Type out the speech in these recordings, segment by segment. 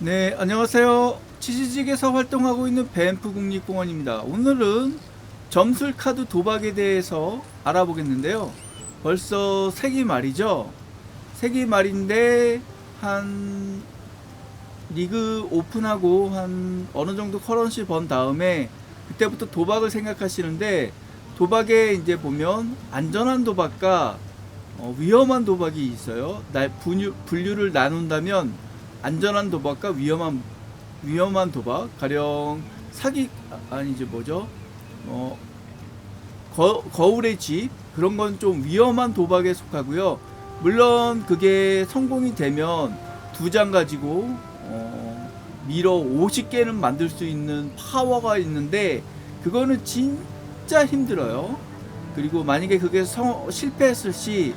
네, 안녕하세요. 치즈직에서 활동하고 있는 밴프 국립공원입니다. 오늘은 점술 카드 도박에 대해서 알아보겠는데요. 벌써 세기 말이죠. 세기 말인데 한 리그 오픈하고 한 어느 정도 커런시 번 다음에 그때부터 도박을 생각하시는데 도박에 이제 보면 안전한 도박과 어, 위험한 도박이 있어요. 날 분류, 분류를 나눈다면 안전한 도박과 위험한 위험한 도박, 가령 사기 아, 아니지 뭐죠? 어 거, 거울의 집 그런 건 좀 위험한 도박에 속하고요. 물론 그게 성공이 되면 두 장 가지고 어, 미러 50개는 만들 수 있는 파워가 있는데 그거는 진짜 힘들어요. 그리고 만약에 그게 성, 실패했을 시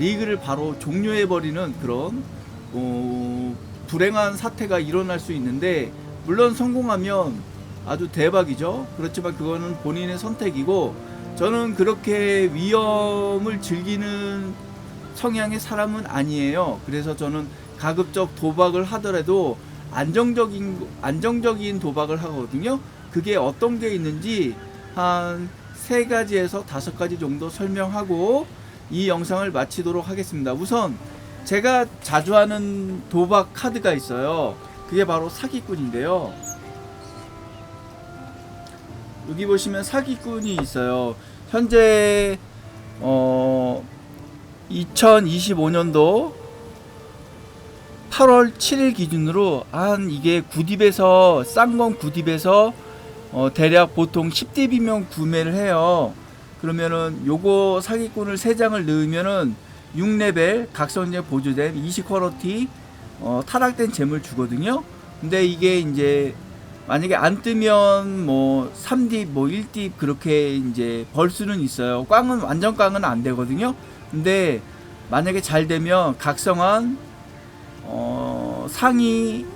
리그를 바로 종료해 버리는 그런 어, 불행한 사태가 일어날 수 있는데 물론 성공하면 아주 대박이죠. 그렇지만 그거는 본인의 선택이고 저는 그렇게 위험을 즐기는 성향의 사람은 아니에요. 그래서 저는 가급적 도박을 하더라도 안정적인 안정적인 도박을 하거든요. 그게 어떤 게 있는지 한 세 가지에서 다섯 가지 정도 설명하고 이 영상을 마치도록 하겠습니다. 우선 제가 자주 하는 도박 카드가 있어요. 그게 바로 사기꾼인데요. 여기 보시면 사기꾼이 있어요. 현재 어 2025년도 8월 7일 기준으로 한 이게 구딥에서 싼건 구딥에서 어 대략 보통 10딥이면 구매를 해요. 그러면은 요거 사기꾼을 3장을 넣으면은 6레벨 각성제 보조된 20쿼러티 어, 타락된 잼을 주거든요. 근데 이게 이제 만약에 안 뜨면 뭐 3딥 뭐 1딥 그렇게 이제 벌 수는 있어요. 꽝은 완전 꽝은 안 되거든요. 근데 만약에 잘 되면 각성한 어, 상위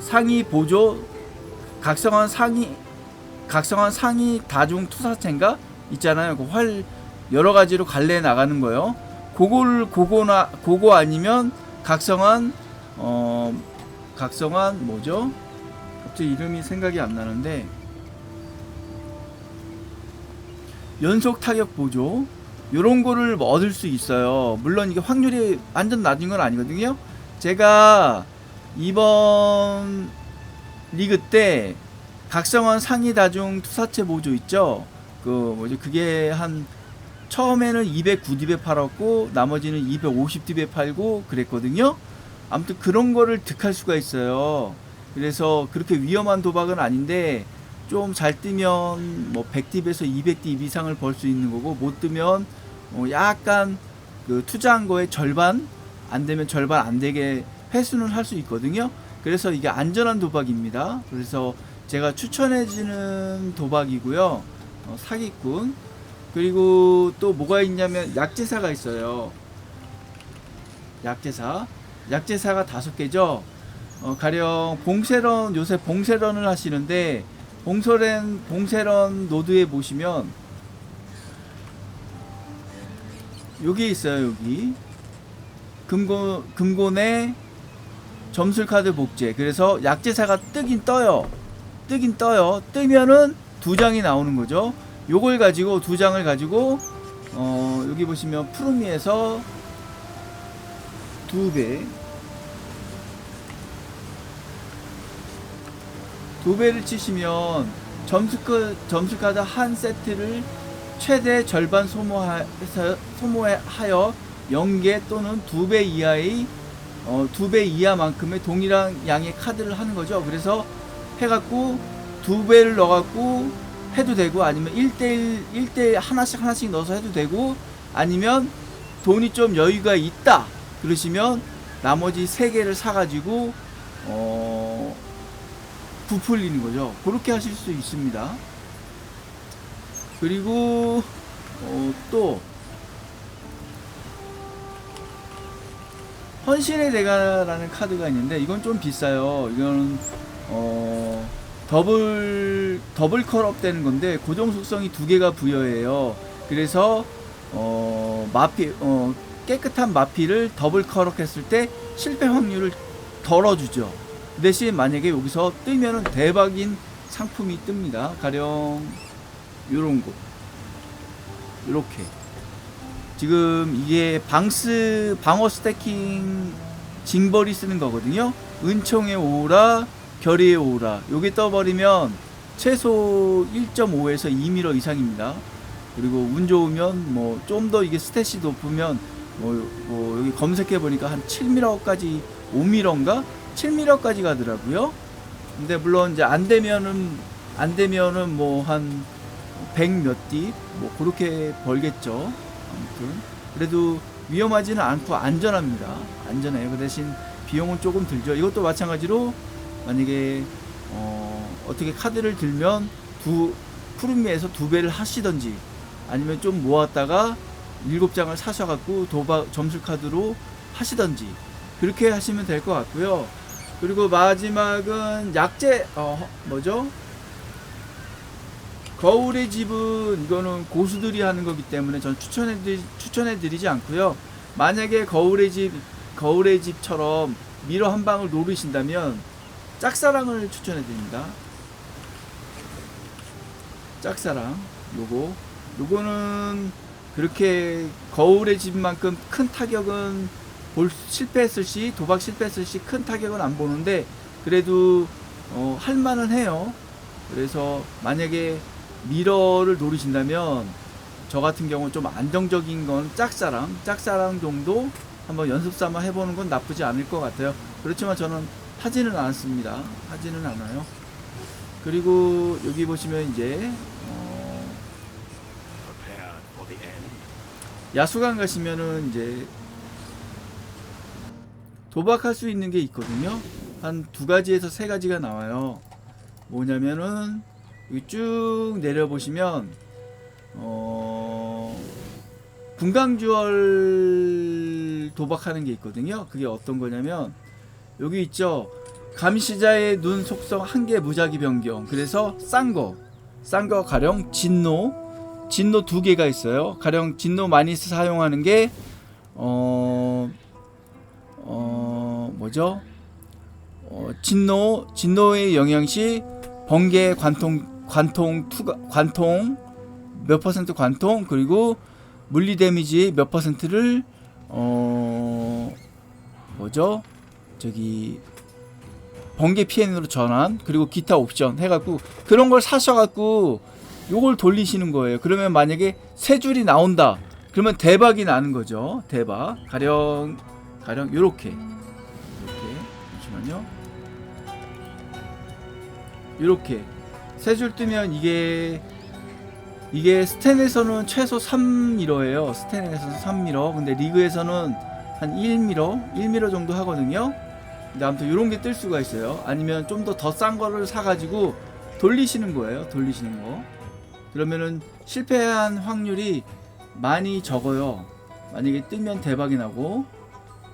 상위 보조 각성한 상위 각성한 상위 다중 투사체인가 있잖아요. 그 활 여러 가지로 갈래 나가는 거요. 그걸 그거나 그거 아니면 각성한 어 각성한 뭐죠? 갑자기 이름이 생각이 안 나는데 연속 타격 보조 요런 거를 뭐 얻을 수 있어요. 물론 이게 확률이 완전 낮은 건 아니거든요. 제가 이번 리그 때 각성한 상위 다중 투사체 보조 있죠? 그 뭐지 그게 한 처음에는 209딥에 팔았고 나머지는 250딥에 팔고 그랬거든요. 아무튼 그런 거를 득할 수가 있어요. 그래서 그렇게 위험한 도박은 아닌데 좀 잘 뜨면 뭐 100딥에서 200딥 이상을 벌 수 있는 거고 못 뜨면 어 약간 그 투자한 거의 절반 안 되면 절반 안 되게 회수는 할 수 있거든요. 그래서 이게 안전한 도박입니다. 그래서 제가 추천해주는 도박이고요. 어, 사기꾼 그리고 또 뭐가 있냐면 약제사가 있어요. 약제사. 약제사가 다섯 개죠. 어, 가령 봉쇄런 요새 봉쇄런을 하시는데 봉쇄런 봉쇄런 노드에 보시면 여기 있어요 여기 금고 금고내 점술 카드 복제 그래서 약제사가 뜨긴 떠요 뜨긴 떠요 뜨면은 두 장이 나오는 거죠 요걸 가지고 두 장을 가지고 어 여기 보시면 푸르미에서 두 배. 두 배를 치시면 점수 카 점수 카드 한 세트를 최대 절반 소모해서 소모하여 0개 또는 두배 이하의 어, 두배 이하만큼의 동일한 양의 카드를 하는 거죠. 그래서 해갖고 두 배를 넣어갖고 해도 되고 아니면 1대1 1대1 하나씩 하나씩 넣어서 해도 되고 아니면 돈이 좀 여유가 있다 그러시면 나머지 세 개를 사가지고 어 부풀리는 거죠. 그렇게 하실 수 있습니다. 그리고 어, 또 헌신의 대가라는 카드가 있는데 이건 좀 비싸요. 이거는 어 더블 더블 컬업 되는 건데 고정 속성이 두 개가 부여해요. 그래서 어 마피 어 깨끗한 마피를 더블 컬업했을 때 실패 확률을 덜어주죠. 그 대신 만약에 여기서 뜨면은 대박인 상품이 뜹니다. 가령 요런 거. 요렇게. 지금 이게 방스 방어 스태킹 징벌이 쓰는 거거든요. 은총의 오라, 결의의 오라. 요게 떠버리면 최소 1.5에서 2m 이상입니다. 그리고 운 좋으면 뭐 좀 더 이게 스탯이 높으면 뭐, 뭐 여기 검색해 보니까 한 7m까지 5m인가 7m까지 가더라고요. 근데 물론 이제 안 되면은 안 되면은 뭐 한 100몇딥뭐 그렇게 벌겠죠. 아무튼 그래도 위험하지는 않고 안전합니다. 안전해요. 그 대신 비용은 조금 들죠. 이것도 마찬가지로 만약에 어, 어떻게 카드를 들면 두 푸르미에서 두 배를 하시던지 아니면 좀 모았다가 일곱 장을 사셔갖고 도박 점수 카드로 하시던지 그렇게 하시면 될 것 같고요. 그리고 마지막은 약재 어 뭐죠? 거울의 집은 이거는 고수들이 하는 거기 때문에 전 추천해 추천해 드리지 않고요. 만약에 거울의 집 거울의 집처럼 미러 한 방을 노리신다면 짝사랑을 추천해 드립니다. 짝사랑 요거 요거는 그렇게 거울의 집만큼 큰 타격은 볼 실패했을 시 도박 실패했을 시 큰 타격은 안 보는데 그래도 어, 할 만은 해요. 그래서 만약에 미러를 노리신다면 저 같은 경우 좀 안정적인 건 짝사랑 짝사랑 정도 한번 연습 삼아 해보는 건 나쁘지 않을 것 같아요. 그렇지만 저는 하지는 않습니다. 하지는 않아요. 그리고 여기 보시면 이제 어. 야수관 가시면은 이제 도박할 수 있는 게 있거든요. 한 두 가지에서 세 가지가 나와요. 뭐냐면은 여기 쭉 내려 보시면 어 분강주얼 도박하는 게 있거든요. 그게 어떤 거냐면 여기 있죠. 감시자의 눈 속성 한개 무작위 변경. 그래서 싼 거. 싼 거 가령 진노. 진노 두 개가 있어요. 가령 진노 많이 사용하는 게 어, 어, 뭐죠? 어, 진노, 진노의 영향시 번개 관통, 관통, 투가, 관통, 몇 퍼센트 관통, 그리고 물리 데미지 몇 퍼센트를, 어, 뭐죠? 저기, 번개 PN으로 전환, 그리고 기타 옵션 해갖고, 그런 걸 사셔갖고, 요걸 돌리시는 거예요. 그러면 만약에 세 줄이 나온다. 그러면 대박이 나는 거죠. 대박. 가령 가령 요렇게. 이렇게. 잠시만요. 요렇게. 세 줄 뜨면 이게 이게 스탠에서는 최소 3미러예요. 스탠에서는 3미러. 근데 리그에서는 한 1미러, 1미러 정도 하거든요. 근데 아무튼 요런 게 뜰 수가 있어요. 아니면 좀 더 더 싼 거를 사 가지고 돌리시는 거예요. 돌리시는 거. 그러면은 실패한 확률이 많이 적어요. 만약에 뜨면 대박이 나고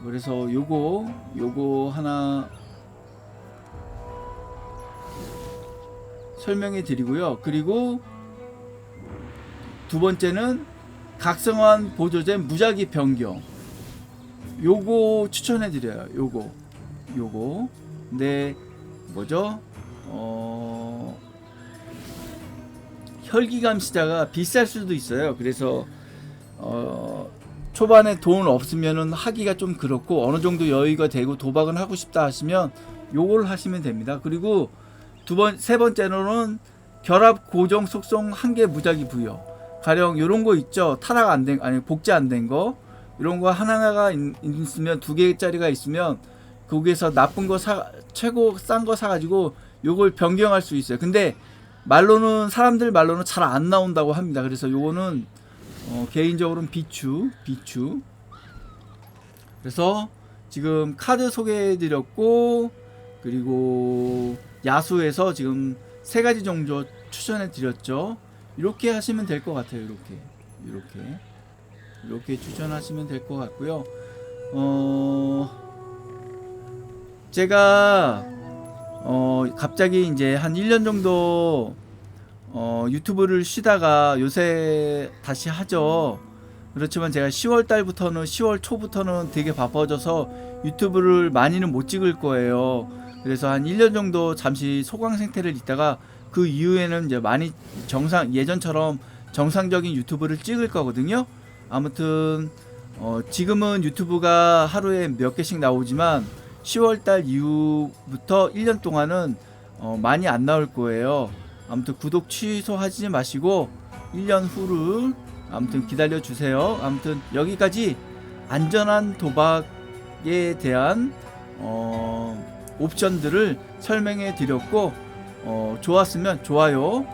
그래서 요거 요거 하나 설명해 드리고요. 그리고 두 번째는 각성한 보조제 무작위 변경. 요거 추천해 드려요. 요거. 요거. 근데 뭐죠? 어 혈기감 시자가 비쌀 수도 있어요. 그래서 어 초반에 돈 없으면은 하기가 좀 그렇고 어느 정도 여유가 되고 도박은 하고 싶다 하시면 요걸 하시면 됩니다. 그리고 두 번 세 번째로는 결합 고정 속성 한 개 무작위 부여. 가령 요런 거 있죠. 타락 안 된 아니 복제 안 된 거. 이런 거 하나가 있, 있으면 두 개짜리가 있으면 거기에서 나쁜 거 사 최고 싼 거 사가지고 요걸 변경할 수 있어요. 근데 말로는 사람들 말로는 잘 안 나온다고 합니다. 그래서 요거는 어, 개인적으로는 비추 비추. 그래서 지금 카드 소개해드렸고 그리고 야수에서 지금 세 가지 정도 추천해드렸죠. 이렇게 하시면 될 것 같아요. 이렇게 이렇게 이렇게 추천하시면 될 것 같고요. 어 제가 어 갑자기 이제 한 1년 정도 어 유튜브를 쉬다가 요새 다시 하죠. 그렇지만 제가 10월 달부터는 10월 초부터는 되게 바빠져서 유튜브를 많이는 못 찍을 거예요. 그래서 한 1년 정도 잠시 소강 상태를 있다가 그 이후에는 이제 많이 정상 예전처럼 정상적인 유튜브를 찍을 거거든요. 아무튼 어, 지금은 유튜브가 하루에 몇 개씩 나오지만 10월 달 이후부터 1년 동안은 어, 많이 안 나올 거예요. 아무튼 구독 취소하지 마시고 1년 후를 아무튼 기다려 주세요. 아무튼 여기까지 안전한 도박에 대한 어, 옵션들을 설명해 드렸고 어, 좋았으면 좋아요,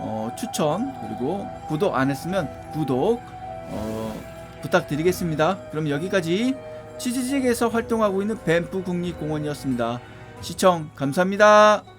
어, 추천 그리고 구독 안 했으면 구독 어, 부탁드리겠습니다. 그럼 여기까지 치즈직에서 활동하고 있는 밴프 국립공원이었습니다. 시청 감사합니다.